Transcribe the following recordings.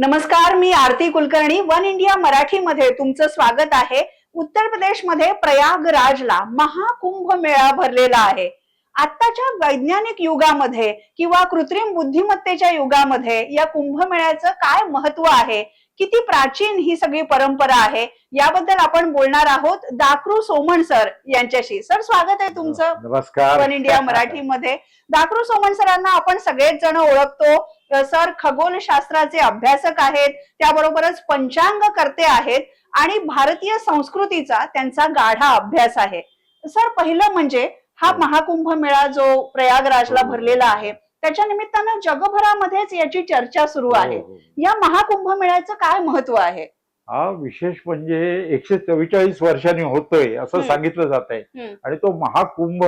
नमस्कार मी Aarti Kulkarni one India मराठीमध्ये तुमचं स्वागत आहे. उत्तर प्रदेशमध्ये प्रयागराजला महाकुंभ मेळा भरलेला आहे. आत्ताच्या वैज्ञानिक युगामध्ये किंवा कृत्रिम बुद्धिमत्तेच्या युगामध्ये या कुंभमेळ्याचं काय महत्त्व आहे? किती प्राचीन ही सगळी परंपरा आहे याबद्दल आपण बोलणार आहोत दाक्रू सोमण सर यांच्याशी. सर स्वागत आहे तुमचं नमस्कार. वन इंडिया मराठीमध्ये. दाक्रू सोमण सरांना आपण सगळेच जण ओळखतो. सर खगोलशास्त्राचे अभ्यासक आहेत. त्याबरोबरच पंचांग करते आहेत. आणि भारतीय संस्कृतीचा त्यांचा गाढा अभ्यास आहे. सर पहिलं म्हणजे हा हो. महाकुंभ मेळा जो प्रयागराजला हो. भरलेला आहे. त्याच्या निमित्तानं जगभरामध्येच याची चर्चा सुरू आहे. हो, हो. या महाकुंभ मेळ्याचं काय महत्त्व आहे? हा विशेष म्हणजे एकशे चव्वेचाळीस वर्षांनी होतोय असं. सांगितलं जात आहे. आणि तो महाकुंभ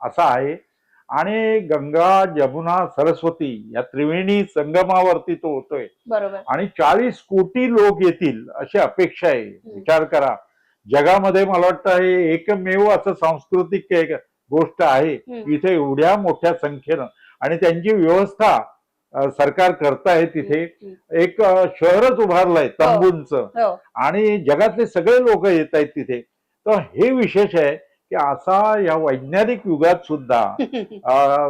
असा आहे. आणि गंगा जमुना सरस्वती या त्रिवेणी संगमावरती तो होतोय. बरोबर. आणि चाळीस कोटी लोक येतील अशी अपेक्षा आहे. विचार करा. जगामध्ये मला वाटतं हे एकमेव असं सांस्कृतिक गोष्ट आहे. इथे एवढ्या मोठ्या संख्येनं आणि त्यांची व्यवस्था सरकार करताय तिथे. एक शहरच उभारलंय तंबूंचं. हो. आणि जगातले सगळे लोक येत आहेत तिथे. तर हे विशेष आहे की असा या वैज्ञानिक युगात सुद्धा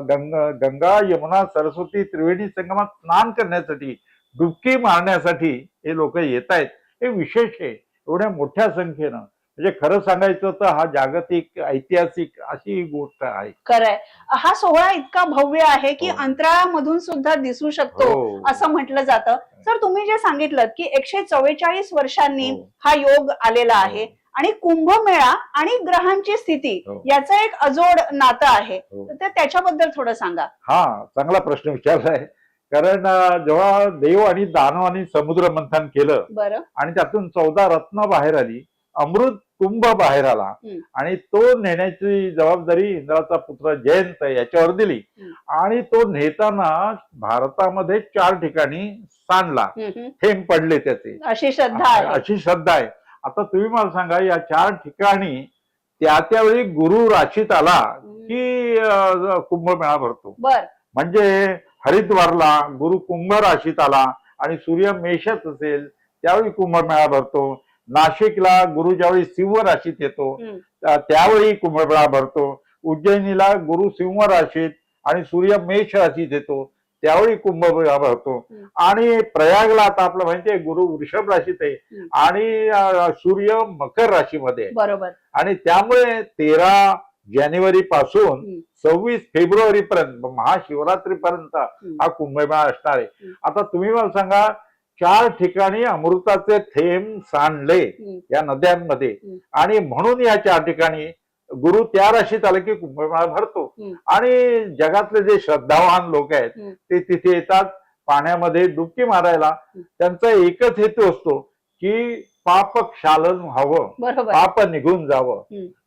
गंगा गंगा यमुना सरस्वती त्रिवेणी संगमात स्नान करण्यासाठी डुबकी मारण्यासाठी हे लोक येत आहेत. हे विशेष आहे. एवढ्या मोठ्या संख्येनं. म्हणजे खरं सांगायचं तर हा जागतिक ऐतिहासिक अशी ही गोष्ट आहे खरंय हा सोहळा इतका भव्य आहे की हो. अंतराळामधून सुद्धा दिसू शकतो हो. असं म्हटलं जातं सर तुम्ही जे सांगितलं की एकशे चव्वेचाळीस वर्षांनी हो. हा योग आलेला आहे आणि कुंभमेळा आणि ग्रहांची स्थिती हो. याचं एक अजोड नातं आहे हो. तर ते त्याच्याबद्दल थोडं सांगा हा चांगला प्रश्न विचारलाय कारण अ, जेव्हा देव आणि दानवानी समुद्र मंथन केलं बरं आणि त्यातून चौदा रत्न बाहेर आली अमृत कुंभ बाहेर आला. आणि तो नेण्याची जबाबदारी इंद्राचा पुत्र जयंत याच्यावर दिली. आणि तो नेताना भारतामध्ये चार ठिकाणी सांडला. थेंब पडले त्याचे. अशी श्रद्धा आहे. अशी श्रद्धा आहे. आता तुम्ही मला सांगा या चार ठिकाणी त्या त्यावेळी गुरु राशीत आला की कुंभमेळा भरतो? म्हणजे हरिद्वारला गुरु कुंभ राशीत आला आणि सूर्य मेषात असेल त्यावेळी कुंभमेळा भरतो. नाशिकला गुरु ज्यावेळी सिंह राशीत येतो त्यावेळी कुंभमेळा भरतो उज्जैनीला गुरु सिंह राशीत आणि सूर्य मेष राशीत येतो त्यावेळी कुंभमेळा भरतो. आणि प्रयागला आता आपलं आहे गुरु वृषभ राशीत आहे. आणि सूर्य मकर राशीमध्ये. बरोबर आणि त्यामुळे तेरा जानेवारी पासून. सव्वीस फेब्रुवारी पर्यंत महाशिवरात्री पर्यंत हा कुंभमेळा असणार आहे. आता तुम्ही मला सांगा चार ठिकाणी अमृताचे थेंब सांडले. या नद्यांमध्ये. आणि म्हणून या चार ठिकाणी गुरु त्या राशीत आले की कुंभमेळा भरतो. आणि जगातले जे श्रद्धावान लोक आहेत. ते तिथे येतात पाण्यामध्ये डुबकी मारायला. त्यांचा एकच हेतू असतो की पाप क्षालन व्हावं पाप निघून जावं.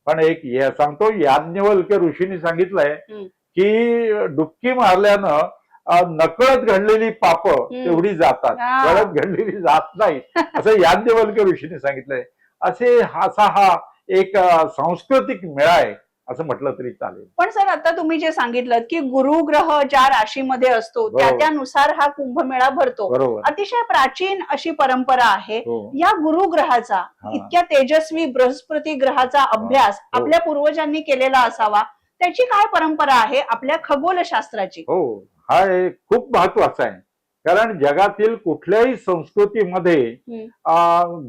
पण एक सांगतो याज्ञवल्क्य ऋषींनी सांगितलंय. की डुबकी मारल्यानं नकळत घडलेली पाप तेवढी जातात. कळत घडलेली जात नाही. असं याज्ञवल्क्य ऋषींनी सांगितलंय. असे हा- असा हा एक सांस्कृतिक मेळा आहे असं म्हटलं तरी चालेल. पण सर आता तुम्ही जे सांगितलं की गुरुग्रह ज्या राशीमध्ये असतो त्या. त्यानुसार हा कुंभमेळा भरतो. अतिशय प्राचीन अशी परंपरा आहे. हो. या गुरुग्रहाचा. इतक्या तेजस्वी बृहस्पती ग्रहाचा अभ्यास हो. आपल्या पूर्वजांनी केलेला असावा त्याची काय परंपरा आहे आपल्या खगोलशास्त्राची? हो. हा एक खूप महत्त्वाचा आहे. कारण जगातील कुठल्याही संस्कृतीमध्ये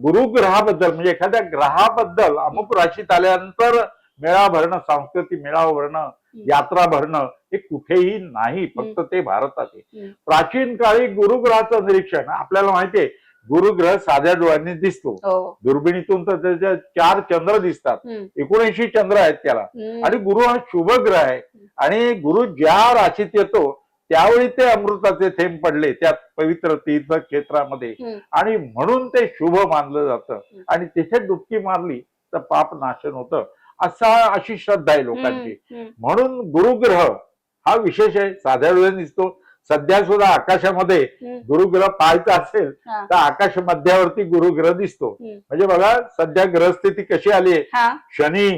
गुरुग्रहाबद्दल म्हणजे एखाद्या ग्रहाबद्दल अमुक राशीत आल्यानंतर मेळा भरणं सांस्कृतिक मेळावा भरणं यात्रा भरणं हे कुठेही नाही फक्त ते भारतात आहे. प्राचीन काळी गुरुग्रहाचं निरीक्षण आपल्याला माहितीये गुरुग्रह साध्या डोळ्यांनी दिसतो. हो. दुर्बिणीतून तर त्याच्या चार चंद्र दिसतात. एकोणऐंशी चंद्र आहेत त्याला. आणि गुरु हा शुभ ग्रह आहे आणि गुरु ज्या राशीत येतो त्यावेळी ते अमृताचे थेंब पडले त्या पवित्र तीर्थ क्षेत्रामध्ये. आणि म्हणून ते शुभ मानलं जातं. आणि तिथे डुबकी मारली तर पाप नाशन होतं असा अशी श्रद्धा आहे लोकांची. म्हणून गुरुग्रह हा विशेष आहे साध्या डोळ्याने दिसतो सध्या सुद्धा आकाशामध्ये. गुरुग्रह पाहायचा असेल. तर आकाश मध्यावरती गुरुग्रह दिसतो. म्हणजे बघा सध्या ग्रहस्थिती कशी आली आहे शनी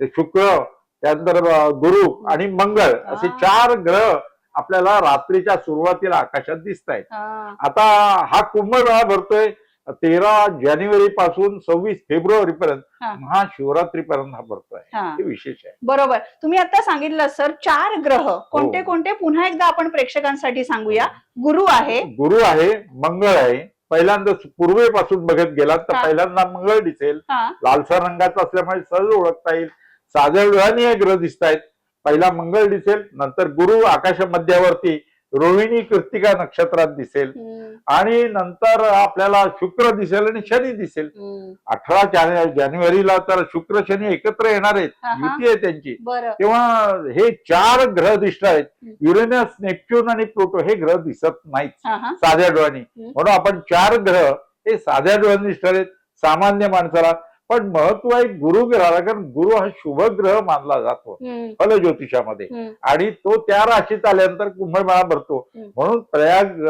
ते शुक्र त्यानंतर गुरु आणि मंगळ असे. चार ग्रह आपल्याला रात्रीच्या सुरुवातीला आकाशात दिसत आहेत हा. आता हा कुंभमेळा भरतोय तेरा जानेवारी पासून सव्वीस फेब्रुवारी पर्यंत. महाशिवरात्री पर्यंत हा भरतोय. हा. विशेष आहे. बरोबर. तुम्ही आता सांगितलं सर चार ग्रह. कोणते हो. कोणते पुन्हा एकदा आपण प्रेक्षकांसाठी सांगूया. गुरु आहे. गुरु आहे मंगळ आहे. पहिल्यांदा पूर्वेपासून बघत गेलात तर. पहिल्यांदा मंगळ दिसेल. लालसर रंगाचा असल्यामुळे सहज ओळखता येईल. साध्या डोळ्यांनी हे ग्रह दिसत आहेत पहिला मंगळ दिसेल नंतर गुरु आकाश मध्यावरती रोहिणी कृत्तिका नक्षत्रात दिसेल. आणि नंतर आपल्याला शुक्र दिसेल आणि शनी दिसेल. अठरा जाने- जानेवारीला तर शुक्र शनी एकत्र येणार आहेत. युती आहे त्यांची. तेव्हा हे चार ग्रह दिसत आहेत. युरेनस नेपच्यून आणि प्लुटो हे ग्रह दिसत नाहीत. साध्या डोळ्यांनी. म्हणून आपण चार ग्रह हे साध्या डोळ्यांनी दिसणार आहेत. सामान्य माणसाला पण महत्त्व आहे गुरु ग्रहाला कारण गुरु हा शुभ ग्रह मानला जातो फल ज्योतिषामध्ये. आणि तो त्या राशीत आल्यानंतर कुंभमेळा भरतो. म्हणून प्रयाग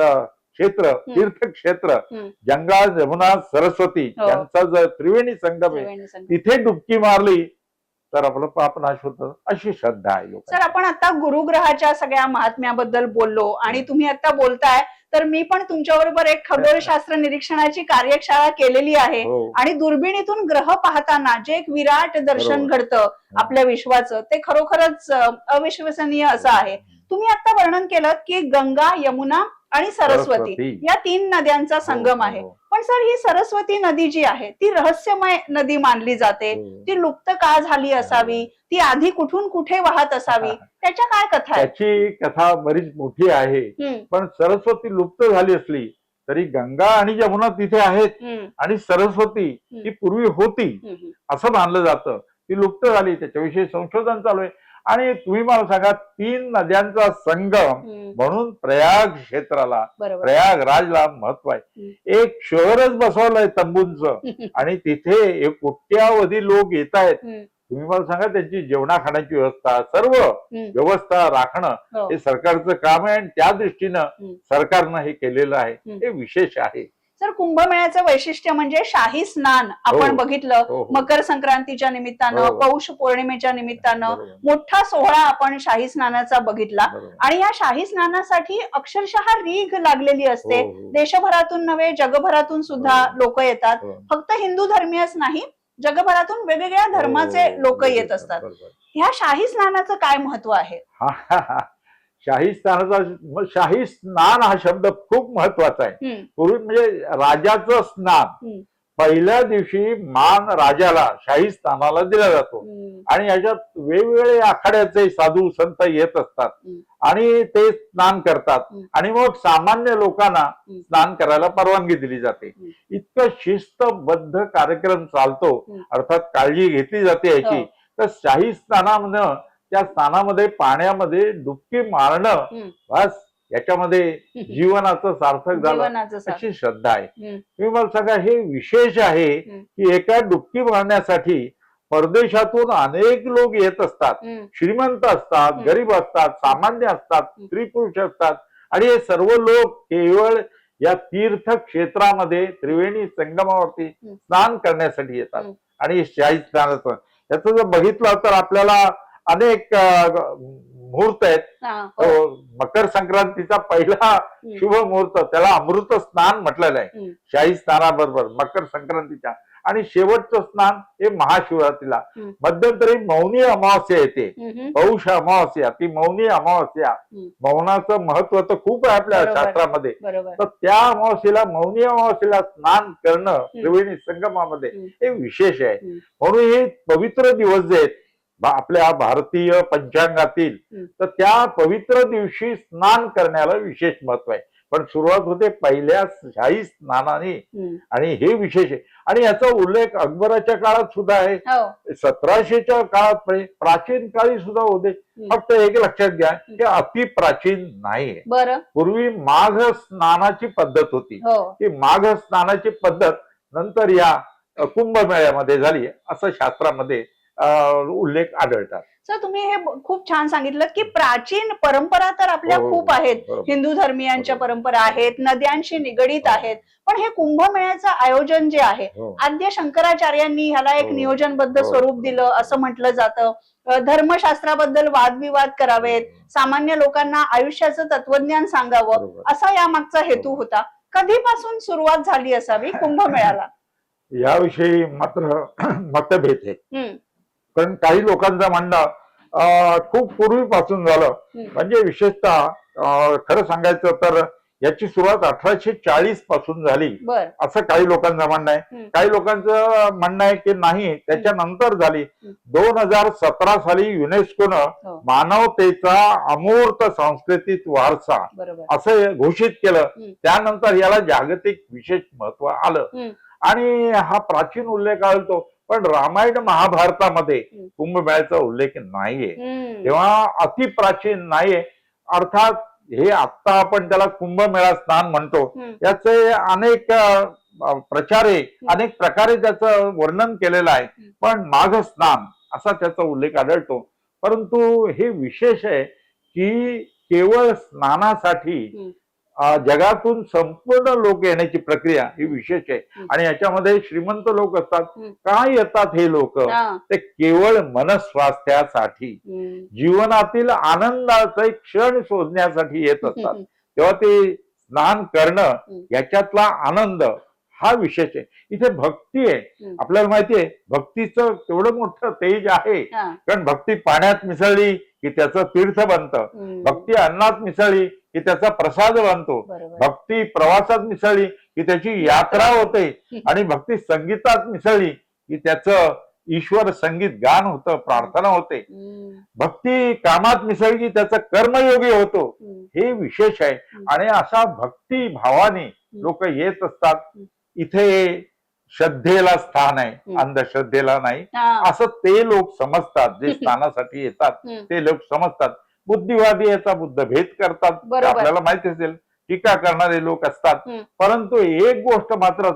क्षेत्र तीर्थक्षेत्र. गंगा जमुना सरस्वती हो. यांचा जर त्रिवेणी संगम आहे. तिथे डुबकी मारली तर आपलं पाप नाश होतं अशी श्रद्धा आहे सर आपण आता गुरुग्रहाच्या सगळ्या महात्म्याबद्दल बोललो आणि तुम्ही आता बोलताय तर मी पण तुमच्या बरोबर एक खगोलशास्त्र निरीक्षणाची कार्यशाळा केलेली आहे. हो. आणि दुर्बिणीतून ग्रह पाहताना जे एक विराट दर्शन. घडतं आपल्या विश्वाचं ते खरोखरच अविश्वसनीय असं आहे. तुम्ही आता वर्णन केलं की गंगा यमुना आणि सरस्वती. या तीन नद्यांचा संगम हो, आहे. हो, पण सर ही सरस्वती नदी जी आहे ती रहस्यमय नदी मानली जाते. हो. ती लुप्त का झाली असावी? ती आधी कुठून कुठे वाहत असावी? त्याच्या काय कथा त्याची कथा बरीच मोठी आहे. पण सरस्वती लुप्त झाली असली तरी गंगा आणि जमुना तिथे आहेत. आणि सरस्वती ही पूर्वी होती असं मानलं जातं. ती लुप्त झाली त्याच्याविषयी संशोधन चालू आहे. आणि तुम्ही मला सांगा तीन नद्यांचा संगम म्हणून प्रयाग क्षेत्राला बरोबर. प्रयागराजला महत्त्व आहे. एक शहरच बसवलंय तंबूंचं आणि तिथे एक कोट्यावधी लोक येत आहेत. तुम्ही मला सांगा त्यांची जेवणा खाण्याची व्यवस्था सर्व व्यवस्था राखणं हो. हे सरकारचं काम आहे आणि त्या दृष्टीनं. सरकारनं हे केलेलं आहे. हे विशेष आहे. सर कुंभमेळ्याचं वैशिष्ट्य म्हणजे शाही स्नान आपण हो. बघितलं हो, हो. मकर संक्रांतीच्या निमित्तानं. पौष पौर्णिमेच्या निमित्तानं मोठा सोहळा आपण शाही स्नानाचा बघितला. आणि या शाही स्नानासाठी अक्षरशः रीघ लागलेली असते. देशभरातून नव्हे जगभरातून सुद्धा. लोक येतात. फक्त हिंदू धर्मीयच नाही जगभरातून वेगवेगळ्या धर्माचे लोक येत असतात. ह्या शाही स्नानाचं काय महत्त्व आहे. शाही स्नानाचा म- शाही स्नान हा शब्द खूप महत्त्वाचा आहे पूर्वी म्हणजे राजाचं स्नान. पहिल्या दिवशी मान राजाला शाही स्नानाला दिला जातो आणि याच्यात वेगवेगळे आखाड्याचे साधू संत येत असतात. आणि ते स्नान करतात. आणि मग सामान्य लोकांना. स्नान करायला परवानगी दिली जाते. इतकं शिस्तबद्ध कार्यक्रम चालतो. अर्थात काळजी घेतली जाते याची हो. तर शाही स्नानामधनं त्या स्नानामध्ये पाण्यामध्ये डुबकी मारणं. बस याच्यामध्ये जीवनाचं सार्थक झालं. अशी श्रद्धा आहे तुम्ही मला सांगा हे विशेष आहे. की एका डुबकी मारण्यासाठी परदेशातून अनेक लोक येत असतात श्रीमंत असतात. गरीब असतात सामान्य असतात. स्त्री पुरुष असतात आणि हे सर्व लोक केवळ या तीर्थ क्षेत्रामध्ये त्रिवेणी संगमावरती. स्नान करण्यासाठी येतात. आणि शाही स्नानाचं याचं जर बघितलं तर आपल्याला अनेक मुहूर्त आहेत हा, मकर संक्रांतीचा पहिला शुभ मुहूर्त त्याला अमृत स्नान म्हटलेलं आहे. शाही स्नानाबरोबर मकर संक्रांतीच्या आणि शेवटचं स्नान हे महाशिवरात्रीला. मध्यंतरी मौनी अमावस्या येते पौष अमावस्या ती मौनी अमावस्या. मौनाचं महत्त्व तर खूप आहे आपल्या. शास्त्रामध्ये तर त्या अमावस्येला मौनी अमावस्येला स्नान करणं त्रिवेणी संगमामध्ये. हे विशेष आहे. म्हणून हे पवित्र दिवस जे आहेत आपल्या भारतीय पंचांगातील. तर त्या पवित्र दिवशी स्नान करण्याला विशेष महत्त्व आहे. पण सुरुवात होते पहिल्या शाही स्नानाने. आणि हे विशेष आहे. आणि याचा उल्लेख अकबराच्या काळात सुद्धा आहे. हो. सतराशेच्या काळात प्राचीन काळी सुद्धा होते. फक्त एक लक्षात घ्या हे अति प्राचीन बरं. पूर्वी माघ स्नानाची पद्धत होती. हो. ती माघ स्नानाची पद्धत नंतर या कुंभमेळ्यामध्ये झाली. असं शास्त्रामध्ये उल्लेख आढळतात सर तुम्ही हे खूप छान सांगितलं की प्राचीन परंपरा तर आपल्या हो, खूप आहेत. हिंदू धर्मियांच्या. परंपरा आहेत नद्यांशी निगडीत हो. आहेत पण हे कुंभमेळ्याचं आयोजन जे आहे हो. आद्य शंकराचार्यांनी ह्याला एक. नियोजनबद्ध. स्वरूप दिलं असं म्हटलं जातं धर्मशास्त्राबद्दल वादविवाद करावेत सामान्य लोकांना आयुष्याचं तत्वज्ञान सांगावं. असा यामागचा हेतू होता कधीपासून सुरुवात झाली असावी कुंभमेळ्याला याविषयी मात्र मतभेद आहे कारण काही लोकांचं म्हणणं खूप पूर्वीपासून झालं. म्हणजे विशेषतः खरं सांगायचं तर याची सुरुवात अठराशे चाळीसपासून झाली असं काही लोकांचं म्हणणं आहे. काही लोकांचं म्हणणं आहे की नाही त्याच्यानंतर झाली. दोन हजार सतरा साली युनेस्कोनं हो. मानवतेचा अमूर्त सांस्कृतिक वारसा असं घोषित केलं. त्यानंतर याला जागतिक विशेष महत्त्व आलं. आणि हा प्राचीन उल्लेख आढळतो पण रामायण महाभारतामध्ये. कुंभमेळ्याचा उल्लेख नाहीये. तेव्हा अतिप्राचीन नाहीये. अर्थात हे आत्ता आपण त्याला कुंभमेळा स्नान म्हणतो. याचे अनेक प्रचारे अनेक प्रकारे त्याचं वर्णन केलेलं आहे. पण माघ स्नान असा त्याचा उल्लेख आढळतो. परंतु हे विशेष आहे की केवळ स्नानासाठी जगातून संपूर्ण लोक येण्याची प्रक्रिया ही विशेष आहे. आणि याच्यामध्ये श्रीमंत लोक असतात. का येतात हे लोक. ते केवळ मनस्वास्थ्यासाठी. जीवनातील आनंदाचे क्षण शोधण्यासाठी येत असतात तेव्हा ते स्नान करणं. याच्यातला आनंद हा विशेष आहे इथे भक्ती आहे. आपल्याला माहितीये भक्तीचं तेवढं मोठं तेज आहे. कारण भक्ती पाण्यात मिसळली की त्याचं तीर्थ बनतं. भक्ती अन्नात मिसळली की त्याचा प्रसाद बरोबर. भक्ती प्रवासात मिसळली की त्याची यात्रा होते. आणि भक्ती संगीतात मिसळली की त्याचं ईश्वर संगीत गान होतं प्रार्थना होते. भक्ती कामात मिसळली की त्याचं कर्मयोगी होतो. हे विशेष आहे. आणि अशा भक्ती भावाने लोक येत असतात. इथे श्रद्धेला स्थान आहे. अंधश्रद्धेला नाही. असं ते लोक समजतात. जे स्नानासाठी येतात. ते लोक समजतात. बुद्धिवादी याचा बुद्धभेद करतात ते बरोबर. आपल्याला माहिती असेल टीका करणारे लोक असतात. परंतु एक गोष्ट मात्र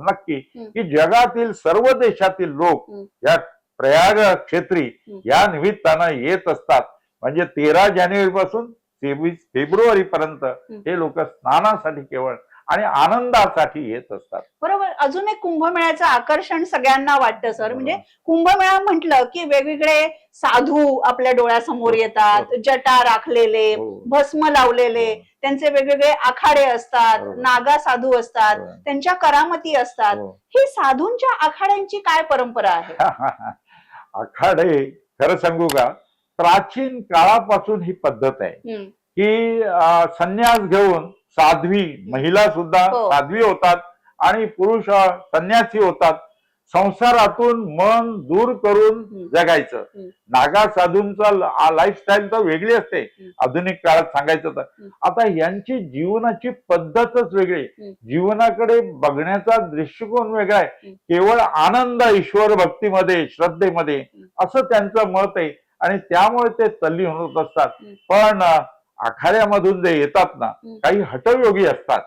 नक्की. की जगातील सर्व देशातील लोक. या प्रयाग क्षेत्री. या निमित्तानं येत असतात म्हणजे तेरा जानेवारी पासून तेवीस फेब्रुवारी पर्यंत हे लोक स्नानासाठी केवळ आणि आनंदासाठी येत असतात बरोबर अजून एक कुंभमेळ्याचं आकर्षण सगळ्यांना वाटतं सर. म्हणजे कुंभमेळा म्हटलं की वेगवेगळे साधू आपल्या डोळ्यासमोर येतात जटा राखलेले हो. भस्म लावलेले हो. त्यांचे वेगवेगळे आखाडे असतात. नागा साधू असतात. त्यांच्या करामती असतात हो. ही साधूंच्या आखाड्यांची काय परंपरा आहे आखाडे खरं सांगू का प्राचीन काळापासून ही पद्धत आहे की संन्यास घेऊन साध्वी महिला सुद्धा हो. साध्वी होतात आणि पुरुष संन्यासी होतात संसारातून मन दूर करून. जगायचं. नागा साधूंचा लाईफस्टाईल तर वेगळी असते. आधुनिक काळात सांगायचं तर. आता यांची जीवनाची पद्धतच वेगळी. जीवनाकडे बघण्याचा दृष्टिकोन वेगळा आहे. केवळ आनंद ईश्वर भक्तीमध्ये श्रद्धेमध्ये असं त्यांचं मत आहे आणि त्यामुळे ते तल्लीन होत असतात. पण आखाड्यामधून जे येतात ना. काही हठयोगी असतात.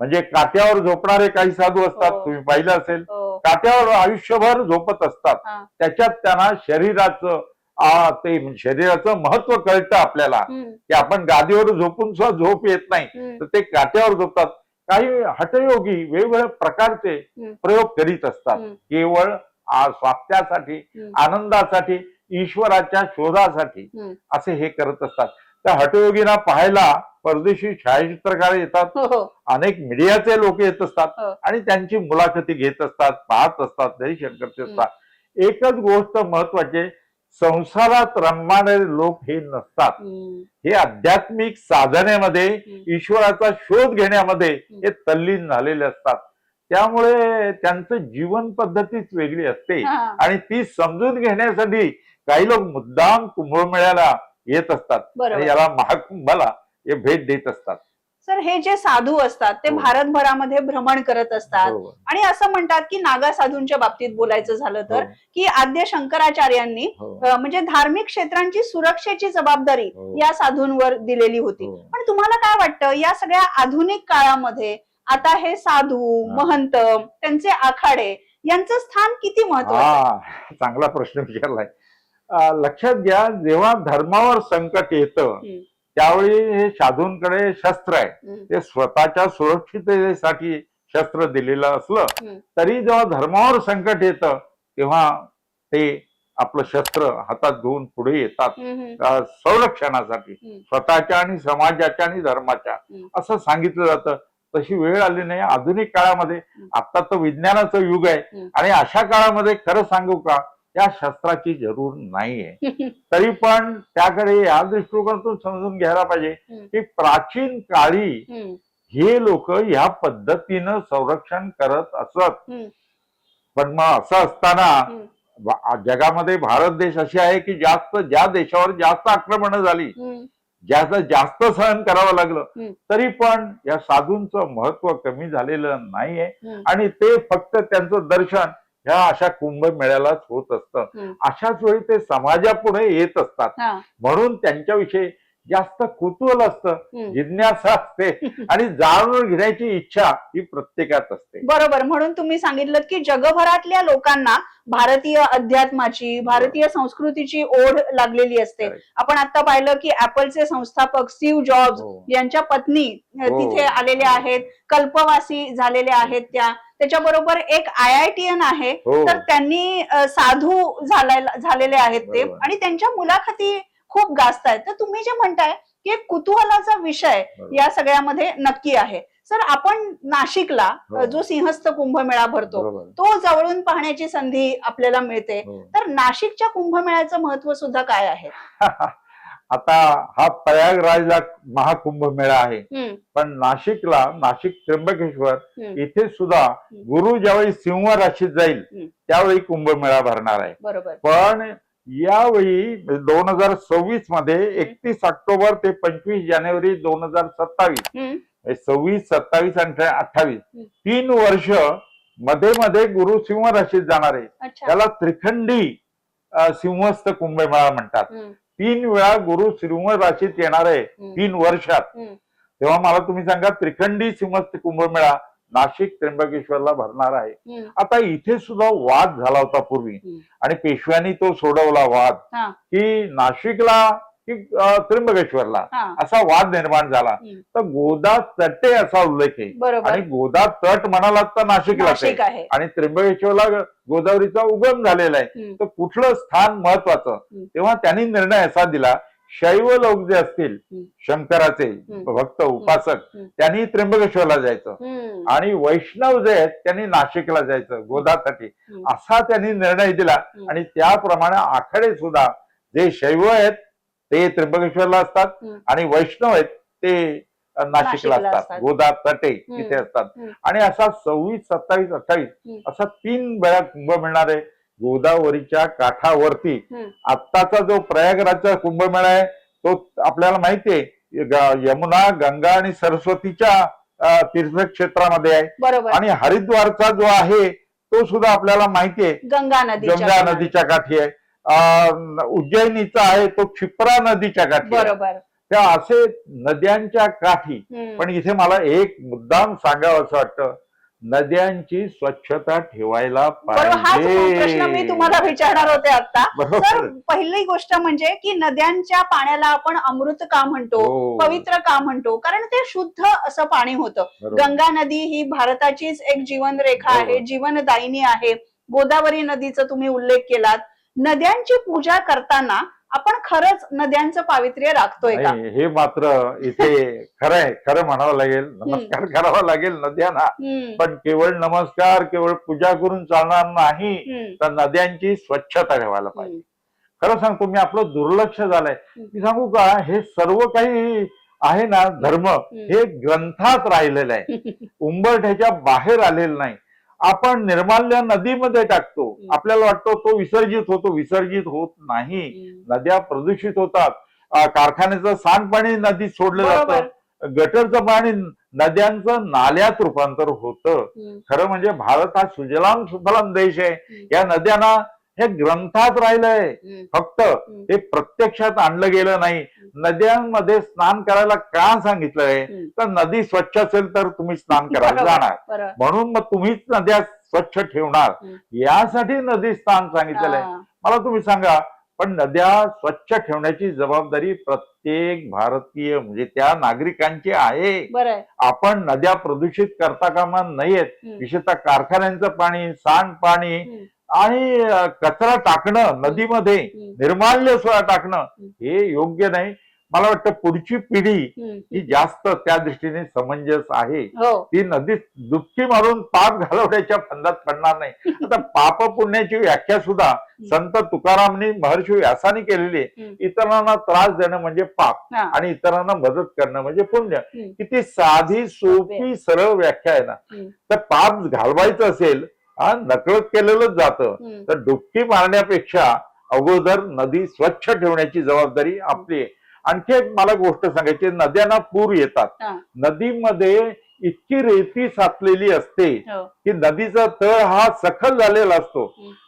म्हणजे काट्यावर झोपणारे काही साधू असतात हो. तुम्ही पाहिलं असेल हो. काट्यावर आयुष्यभर झोपत असतात. त्याच्यात त्यांना शरीराचं ते शरीराचं महत्त्व कळतं आपल्याला की आपण गादीवर झोपून सुद्धा झोप येत नाही तर ते काट्यावर झोपतात काही हठयोगी वेगवेगळ्या प्रकारचे. प्रयोग करीत असतात. केवळ स्वास्थ्यासाठी. आनंदासाठी ईश्वराच्या शोधासाठी. असे हे करत असतात त्या हटयोगींना पाहायला परदेशी छायाचित्रकार येतात हो, हो. अनेक मीडियाचे लोक येत असतात हो. आणि त्यांची मुलाखती घेत असतात पाहत असतात दहीशंकरचे असतात एकच गोष्ट महत्वाची संसारात रमणारे लोक हे नसतात हे आध्यात्मिक साधनेमध्ये. ईश्वराचा शोध घेण्यामध्ये हे तल्लीन झालेले असतात त्यामुळे त्यांचं जीवन पद्धतीच वेगळी असते. आणि ती समजून घेण्यासाठी काही लोक मुद्दाम कुंभमेळ्याला येत असतात आणि याला महाकुंभाला हे भेट देत असतात सर हे जे साधू असतात ते हो. भारतभरामध्ये भ्रमण करत असतात. आणि असं म्हणतात की नागा साधूंच्या बाबतीत बोलायचं झालं तर हो, की आद्य शंकराचार्यांनी हो, म्हणजे धार्मिक क्षेत्रांची सुरक्षेची जबाबदारी. या साधूंवर दिलेली होती. पण तुम्हाला काय वाटतं या सगळ्या आधुनिक काळामध्ये आता हे साधू. महंत त्यांचे आखाडे यांचं स्थान किती महत्वाचं हा चांगला प्रश्न विचारलाय लक्षात घ्या जेव्हा धर्मावर संकट येतं. त्यावेळी हे साधूंकडे शस्त्र आहे. ते स्वतःच्या सुरक्षिततेसाठी शस्त्र दिलेलं असलं. तरी जेव्हा धर्मावर संकट येतं तेव्हा ते आपलं शस्त्र हातात घेऊन पुढे येतात संरक्षणासाठी. स्वतःच्या आणि समाजाच्या आणि धर्माच्या. असं सांगितलं जातं तशी वेळ आली नाही आधुनिक काळामध्ये. आता तर विज्ञानाचं युग आहे. आणि अशा काळामध्ये खरं सांगू का या शस्त्राची जरूर नाहीये तरी पण त्याकडे या दृष्टिकोनातून समजून घ्यायला पाहिजे. की प्राचीन काळी. हे लोक ह्या पद्धतीनं संरक्षण करत असत. पण मग असं असताना जगामध्ये भारत देश अशी आहे की जास्त ज्या देशावर जास्त आक्रमणं झाली. ज्याचं जास्त सहन करावं लागलं. तरी पण या साधूंचं महत्त्व कमी झालेलं नाहीये. आणि ते फक्त त्यांचं दर्शन ह्या अशा कुंभमेळ्यालाच होत असतं. अशाच वेळी ते समाजापुढे येत असतात. म्हणून त्यांच्याविषयी जास्त कुतूहल असतं. जिज्ञासा असते आणि जाणून घेण्याची इच्छा ही प्रत्येकात असते बरोबर म्हणून तुम्ही सांगितलं की जगभरातल्या लोकांना भारतीय अध्यात्माची भारतीय संस्कृतीची ओढ लागलेली असते. आपण आता पाहिलं की ऍपलचे संस्थापक स्टीव्ह जॉब्स हो. यांच्या पत्नी हो. तिथे आलेल्या आहेत कल्पवासी झालेल्या आहेत त्या त्याच्याबरोबर एक आय आय टी एन आहे हो तर त्यांनी अ, साधू झालेला- झालेले आहेत ते बरोबर. आणि त्यांच्या मुलाखती खूप गाजत आहेत तर तुम्ही जे म्हणताय की एक कुतूहलाचा विषय बरोबर. या सगळ्यामध्ये नक्की आहे सर आपण नाशिकला अ, हो. जो सिंहस्थ कुंभमेळा भरतो बरोबर तो जवळून पाहण्याची संधी आपल्याला मिळते हो. तर नाशिकच्या कुंभमेळ्याचं महत्त्व सुद्धा काय आहे आता हा प्रयागराजला महाकुंभ मेळा आहे. पण नाशिकला नाशिक त्र्यंबकेश्वर इथे सुद्धा गुरु ज्यावेळी सिंह राशीत जाईल. त्यावेळी कुंभमेळा भरणार आहे. पण यावेळी दोन हजार सव्वीसमध्ये एकतीस ऑक्टोबर ते पंचवीस जानेवारी दोन हजार सत्तावीस सव्वीस सत्तावीस आणि अठ्ठावीस. तीन वर्षमध्ये मध्ये गुरु सिंह राशीत जाणार आहे. त्याला त्रिखंडी सिंहस्थ कुंभमेळा म्हणतात. तीन वेळा गुरु सिंह राशीत येणार आहे. तीन वर्षात. तेव्हा मला तुम्ही सांगा त्रिखंडी सिंहस्थ कुंभमेळा नाशिक त्र्यंबकेश्वरला भरणार आहे. आता इथे सुद्धा वाद झाला होता पूर्वी. आणि पेशव्यांनी तो सोडवला वाद. की नाशिकला की त्र्यंबकेश्वरला. असा वाद निर्माण झाला. तर गोदा तटे असा उल्लेख आहे. आणि गोदा तट म्हणालात तर नाशिकलाच आहे नाशिक आहे. आणि त्र्यंबकेश्वरला गोदावरीचा उगम झालेला आहे. तर कुठलं स्थान महत्वाचं. तेव्हा त्यांनी निर्णय असा दिला शैव लोक जे असतील. शंकराचे. भक्त उपासक. त्यांनी त्र्यंबकेश्वरला जायचं. आणि वैष्णव जे आहेत त्यांनी नाशिकला जायचं गोदासाठी. असा त्यांनी निर्णय दिला. आणि त्याप्रमाणे आखाडे सुद्धा जे शैव आहेत ते त्र्यंबकेश्वरला असतात. आणि वैष्णव आहेत ते नाशिकला असतात. गोदा तटे. तिथे असतात. आणि असा सव्वीस सत्तावीस अठ्ठावीस. असा तीन वेळा कुंभ मिळणार आहे गोदावरीच्या काठावरती. आत्ताचा जो प्रयागराजचा कुंभमेळा आहे तो आपल्याला माहितीये यमुना गंगा आणि सरस्वतीच्या तीर्थक्षेत्रामध्ये आहे आणि हरिद्वारचा जो आहे तो सुद्धा आपल्याला माहितीये गंगा नदीच्या गंगा. नदीच्या काठी आहे उज्जैनीचा आहे तो क्षिप्रा नदीच्या काठी. बरोबर त्या असे नद्यांच्या काठी. पण इथे मला एक मुद्दाम सांगावं असं वाटतं नद्यांची स्वच्छता ठेवायला प्रश्न मी तुम्हाला पाहिजे विचारणार होते आता तर पहिली गोष्ट म्हणजे की नद्यांच्या पाण्याला आपण अमृत का म्हणतो हो. पवित्र का म्हणतो कारण ते शुद्ध असं पाणी होतं. गंगा नदी ही भारताचीच एक जीवनरेखा आहे. जीवनदायिनी आहे गोदावरी नदीचा तुम्ही उल्लेख केलात नद्यांची पूजा करताना आपण खरंच नद्यांचं पावित्र्य राखतोय का? नाही, हे मात्र इथे खरं आहे खरं म्हणावं लागेल. नमस्कार करावा लागेल नद्यांना. हम्म, पण केवळ नमस्कार केवळ पूजा करून चालणार नाही हम्म, तर नद्यांची स्वच्छता ठेवायला पाहिजे. हम्म. खरं सांगतो मी आपलं दुर्लक्ष झालंय. मी सांगू का हे सर्व काही आहे ना धर्म. हे ग्रंथात राहिलेलं आहे. उंबरठ्याच्या बाहेर आलेलं नाही. आपण निर्माल्य नदीमध्ये टाकतो. आपल्याला वाटतो तो विसर्जित होतो. विसर्जित होत नाही. नद्या प्रदूषित होतात. कारखान्याचं सांडपाणी नदीत सोडलं जातं. गटरचं पाणी नद्यांचं नाल्यात रूपांतर होतं. खरं म्हणजे भारत हा सुजलाम सुफलाम देश आहे. या नद्यांना हे ग्रंथात राहिलंय फक्त ते प्रत्यक्षात आणलं गेलं नाही नद्यांमध्ये स्नान करायला का सांगितलंय. तर नदी स्वच्छ असेल तर तुम्ही स्नान करायला. जाणार म्हणून मग तुम्हीच नद्या स्वच्छ ठेवणार. यासाठी नदी स्थान सांगितलेलं आहे हा. मला तुम्ही सांगा पण नद्या स्वच्छ ठेवण्याची जबाबदारी प्रत्येक भारतीय म्हणजे त्या नागरिकांची आहे आपण नद्या प्रदूषित करता कामा हम्म. विशेषतः कारखान्यांचं पाणी सांडपाणी. आणि कचरा टाकणं नदीमध्ये. निर्माल्य सोडा टाकणं. हे योग्य नाही मला वाटतं पुढची पिढी. ही जास्त त्या दृष्टीने समंजस आहे हो ती नदीत डुबकी मारून पाप घालवण्याच्या फंदात पडणार नाही आता पाप पुण्याची व्याख्या सुद्धा संत तुकारामनी महर्षी व्यासाने केलेली. इतरांना त्रास देणं म्हणजे पाप. आणि इतरांना मदत करणं म्हणजे पुण्य. किती साधी सोपी सरळ व्याख्या आहे ना. तर पाप घालवायचं असेल हा नकळत केलेलंच जातं. तर डुबकी मारण्यापेक्षा अगोदर नदी स्वच्छ ठेवण्याची जबाबदारी आपली आहे आणखी एक मला गोष्ट सांगायची नद्यांना पूर येतात. नदीमध्ये इतकी रेती साचलेली असते हो की नदीचा तळ हा सखल झालेला असतो.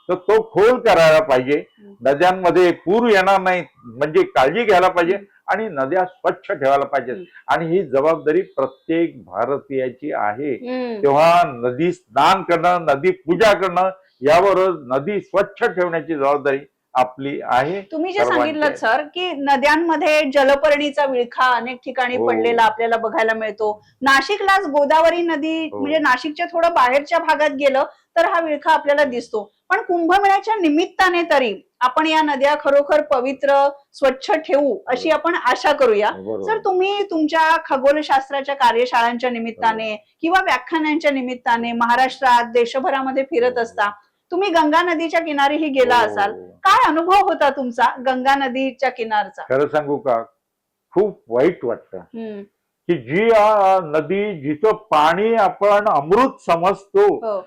तर तो खोल करायला पाहिजे. नद्यांमध्ये पूर येणार नाही म्हणजे काळजी घ्यायला पाहिजे आणि नद्या स्वच्छ ठेवायला पाहिजेत. आणि ही जबाबदारी प्रत्येक भारतीयाची आहे. तेव्हा नदी स्नान करणं नदी पूजा करणं यावरच नदी स्वच्छ ठेवण्याची जबाबदारी आपली आहे तुम्ही जे सांगितलं. सर की नद्यांमध्ये जलपर्णीचा विळखा अनेक ठिकाणी हो. पडलेला आपल्याला बघायला मिळतो नाशिकलाच गोदावरी नदी हो. म्हणजे नाशिकच्या थोडं बाहेरच्या भागात गेलं तर हा विळखा आपल्याला दिसतो पण कुंभमेळ्याच्या निमित्ताने तरी आपण या नद्या खरोखर पवित्र स्वच्छ ठेवू अशी आपण आशा करूया. बरोबर. सर तुम्ही तुमच्या खगोलशास्त्राच्या कार्यशाळांच्या निमित्ताने किंवा व्याख्यानांच्या निमित्ताने महाराष्ट्रात देशभरामध्ये फिरत असता तुम्ही गंगा नदीच्या किनारीही गेला हो. असाल. काय अनुभव होता तुमचा गंगा नदीच्या किनारचा? खरं सांगू का? खूप वाईट वाटतं. की जी नदी जिथं पाणी आपण अमृत समजतो हो.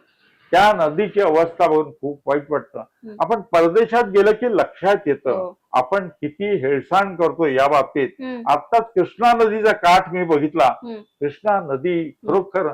त्या नदीची अवस्था बघून खूप वाईट वाटतं. आपण परदेशात गेलं की लक्षात येतं हो. आपण किती हेळसांड करतो या बाबतीत. आत्ताच कृष्णा नदीचा काठ मी बघितला. कृष्णा नदी खरोखर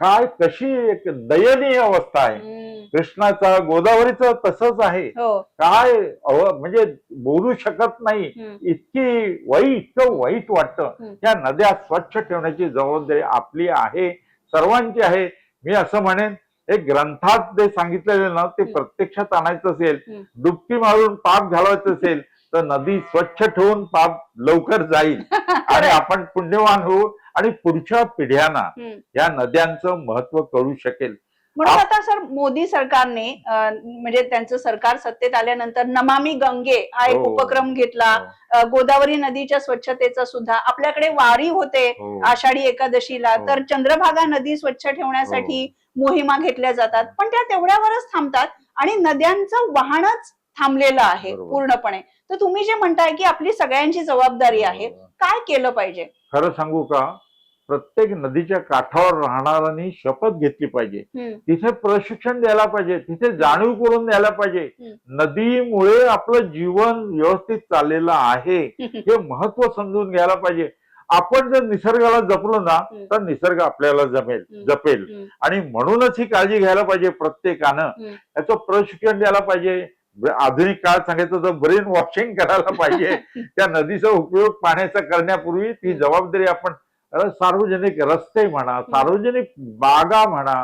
काय कशी एक दयनीय अवस्था आहे. कृष्णाचा गोदावरीचं तसंच आहे. हो. काय म्हणजे बोलू शकत नाही. इतकी वाईट इतकं वाईट वाटतं. त्या नद्या स्वच्छ ठेवण्याची जबाबदारी आपली आहे सर्वांची आहे. मी असं म्हणेन हे ग्रंथात जे सांगितलेले ना ते. प्रत्यक्षात आणायचं असेल. डुबकी मारून पाप घालवायचं असेल तर नदी स्वच्छ ठेवून पाप लवकर जाईल आणि आपण पुण्यवान होऊ आणि पुढच्या पिढ्यांना. या नद्यांचं महत्त्व कळू शकेल म्हणून आता सर मोदी सरकारने म्हणजे त्यांचं सरकार सत्तेत आल्यानंतर नमामि गंगे हा एक हो. उपक्रम घेतला अं, गोदावरी नदीच्या स्वच्छतेचा सुद्धा आपल्याकडे वारी होते हो. आषाढी एकादशीला हो. तर चंद्रभागा नदी स्वच्छ ठेवण्यासाठी मोहिमा घेतल्या जातात पण त्या तेवढ्यावरच थांबतात आणि नद्यांचं वाहनच थांबलेलं आहे. पूर्णपणे. तर तुम्ही जे म्हणताय की आपली सगळ्यांची जबाबदारी आहे काय केलं पाहिजे? खरं सांगू का? प्रत्येक नदीच्या काठावर राहणाऱ्यांनी शपथ घेतली पाहिजे. तिथे प्रशिक्षण द्यायला पाहिजे तिथे जाणीव करून द्यायला पाहिजे. नदीमुळे आपलं जीवन व्यवस्थित चाललेलं आहे हे महत्त्व समजून घ्यायला पाहिजे. आपण जर निसर्गाला जपलो ना. तर निसर्ग आपल्याला जमेल. जपेल आणि म्हणूनच ही काळजी घ्यायला पाहिजे प्रत्येकानं. याचं प्रशिक्षण द्यायला पाहिजे आधुनिक काळ सांगायचं तर ब्रेन वॉशिंग करायला पाहिजे त्या नदीचा उपयोग पाण्याचा करण्यापूर्वी ती जबाबदारी आपण सार्वजनिक रस्ते म्हणा सार्वजनिक बागा म्हणा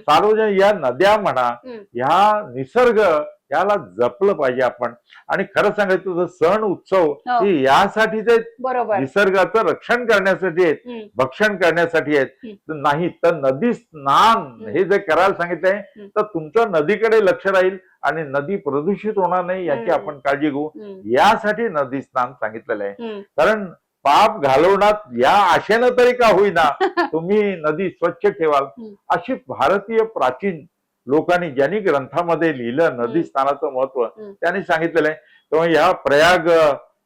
सार्वजनिक या नद्या म्हणा. ह्या निसर्ग याला जपलं पाहिजे आपण आणि खरं सांगायचं तर सण उत्सव हो. हे यासाठी ते बरोबर निसर्गाचं रक्षण करण्यासाठी आहेत भक्षण करण्यासाठी आहेत नाही तर नदी स्नान हे जे करायला सांगितलंय. तर तुमचं नदीकडे लक्ष राहील आणि नदी प्रदूषित होणार नाही याची. आपण काळजी घेऊ यासाठी नदी स्नान सांगितलेलं आहे. कारण पाप घालवण्यात या आशेनं तरी का होईना तुम्ही नदी स्वच्छ ठेवाल. अशी भारतीय प्राचीन लोकांनी ज्यांनी ग्रंथामध्ये लिहिलं नदी. स्नानाचं महत्त्व. त्यांनी सांगितलेलं आहे तेव्हा या प्रयाग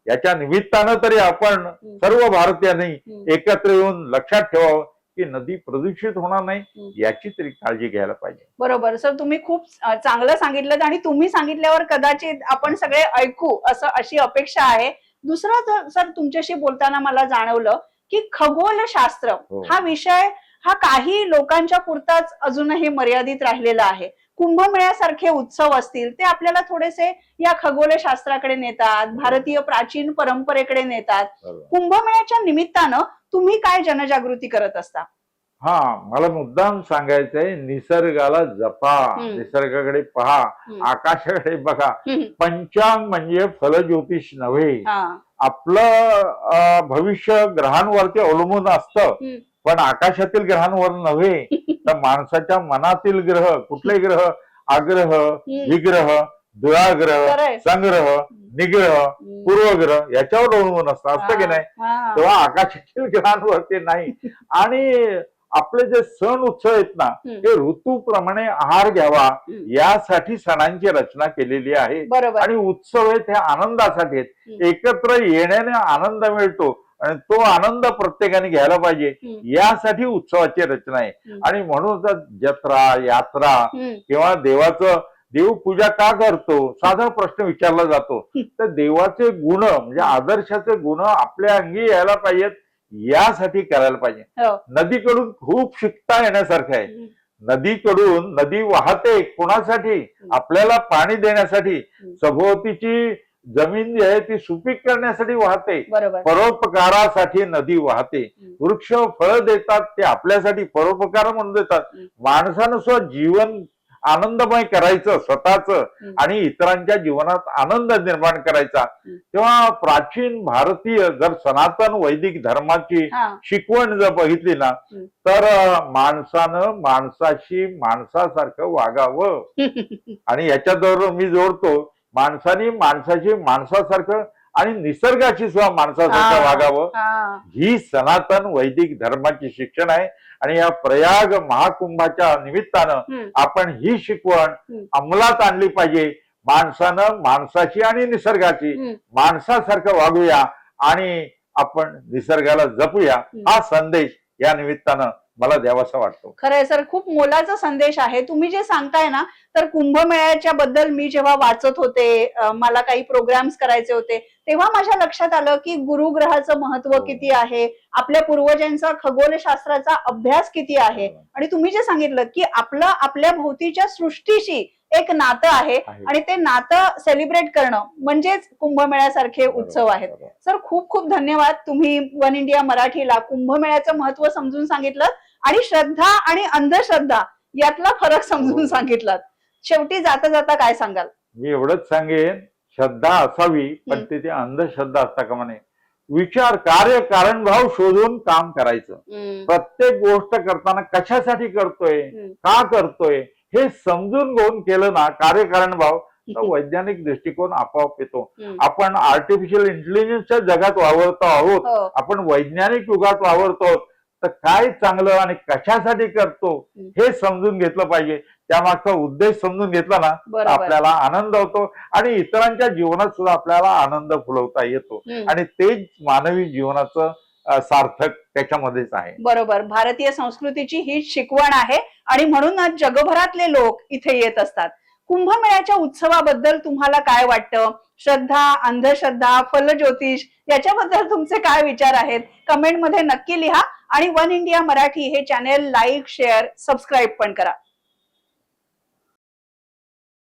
याच्या निमित्तानं तरी आपण सर्व भारतीयांनी. एकत्र येऊन लक्षात ठेवावं की नदी प्रदूषित होणार नाही. याची तरी काळजी घ्यायला पाहिजे बरोबर सर तुम्ही खूप चांगलं सांगितलं आणि तुम्ही सांगितल्यावर कदाचित आपण सगळे ऐकू असं अशी अपेक्षा आहे दुसरं सर तुमच्याशी बोलताना मला जाणवलं की खगोलशास्त्र हो. हा विषय हा काही लोकांच्या पुरताच अजूनही मर्यादित राहिलेला आहे कुंभमेळ्यासारखे उत्सव असतील ते आपल्याला थोडेसे या खगोलशास्त्राकडे नेतात भारतीय प्राचीन परंपरेकडे नेतात कुंभमेळ्याच्या निमित्तानं तुम्ही काय जनजागृती करत असता हा मला मुद्दाम सांगायचंय निसर्गाला जपा. निसर्गाकडे पहा. आकाशाकडे बघा. पंचांग म्हणजे फलज्योतिष नव्हे. आपलं भविष्य ग्रहांवरती अवलंबून असतं. पण आकाशातील ग्रहांवर नव्हे तर माणसाच्या मनातील ग्रह कुठले ग्रह आग्रह विग्रह दुराग्रह. संग्रह निग्रह. पूर्वग्रह याच्यावर अवलंबून असतं असतं की नाही. तेव्हा आकाशातील ग्रहांवरती नाही आणि आपले जे सण उत्सव आहेत ना. ते ऋतूप्रमाणे आहार घ्यावा. यासाठी सणांची रचना केलेली आहे आणि उत्सव आहेत हे आनंदासाठी आहेत. एकत्र येण्याने आनंद मिळतो आणि तो आनंद प्रत्येकाने घ्यायला पाहिजे. यासाठी उत्सवाची रचना आहे. आणि म्हणून तर जत्रा यात्रा. किंवा देवाचं देवपूजा का करतो साधा प्रश्न विचारला जातो तर देवाचे गुण म्हणजे आदर्शाचे गुण आपल्या अंगी यायला पाहिजेत यासाठी करायला पाहिजे हो. नदीकडून खूप शिकता येण्यासारखं आहे. नदीकडून नदी वाहते कोणासाठी आपल्याला पाणी देण्यासाठी. सभोवतीची जमीन जी आहे ती सुपीक करण्यासाठी वाहते परोपकारासाठी नदी वाहते. वृक्ष फळ देतात ते आपल्यासाठी परोपकार म्हणून देतात. माणसानं स्वतः जीवन आनंदमय करायचं स्वतःच. आणि इतरांच्या जीवनात आनंद निर्माण करायचा. तेव्हा प्राचीन भारतीय जर सनातन वैदिक धर्माची शिकवण जर बघितली ना. तर माणसानं माणसाशी माणसासारखं वागावं आणि याच्याबरोबर मी जोडतो माणसाने माणसाशी माणसासारखं आणि निसर्गाशी सुद्धा माणसासारखं. वागावं हा. सनातन वैदिक धर्माची शिक्षण आहे आणि या प्रयाग महाकुंभाच्या निमित्तानं. आपण ही शिकवण. अंमलात आणली पाहिजे माणसानं माणसाची आणि निसर्गाची. माणसासारखं वागूया आणि आपण निसर्गाला जपूया. हा संदेश या निमित्तानं मला द्यावासा वाटतो. खरंय सर खूप मोलाचा संदेश आहे. तुम्ही जे सांगताय ना तर कुंभमेळ्याच्या बद्दल मी जेव्हा वाचत होते मला काही प्रोग्राम्स करायचे होते तेव्हा माझ्या लक्षात आलं की गुरुग्रहाचं महत्त्व हो. किती आहे आपल्या पूर्वजांचा खगोलशास्त्राचा अभ्यास किती आहे. आणि तुम्ही जे सांगितलं की आपलं आपल्या भोवतीच्या सृष्टीशी एक नातं आहे. आणि ते नातं सेलिब्रेट करणं म्हणजेच कुंभमेळ्यासारखे उत्सव आहेत. सर खूप खूप धन्यवाद तुम्ही वन इंडिया मराठीला कुंभमेळ्याचं महत्त्व समजून सांगितलं आणि श्रद्धा आणि अंधश्रद्धा यातला फरक समजून हो. सांगितलं शेवटी जाता जाता काय सांगाल मी एवढंच सांगेन श्रद्धा असावी पण. तिथे अंधश्रद्धा असता का म्हणे विचार कार्य कारणभाव शोधून काम करायचं प्रत्येक गोष्ट करताना कशासाठी करतोय. का करतोय हे समजून घेऊन केलं ना कार्यकारण भाव तर वैज्ञानिक दृष्टिकोन आपोआप येतो. आपण आर्टिफिशियल इंटेलिजन्सच्या जगात वावरतो आहोत. हो. आपण वैज्ञानिक युगात वावरतो तर काय चांगलं आणि कशासाठी करतो. हे समजून घेतलं पाहिजे. त्यामागचा उद्देश समजून घेतला ना तर आपल्याला आनंद होतो आणि इतरांच्या जीवनात सुद्धा आपल्याला आनंद फुलवता येतो. आणि तेच मानवी जीवनाचं सार्थक त्याच्यामध्येच आहे. बरोबर. भारतीय संस्कृतीची हीच शिकवण आहे आणि म्हणूनच जगभरातले लोक इथे येत असतात. कुंभमेळ्याच्या उत्सवाबद्दल तुम्हाला काय वाटतं? श्रद्धा अंधश्रद्धा फलज्योतिष याच्याबद्दल तुमचे काय विचार आहेत? कमेंटमध्ये नक्की लिहा आणि वन इंडिया मराठी हे चॅनेल लाईक शेअर सबस्क्राईब पण करा.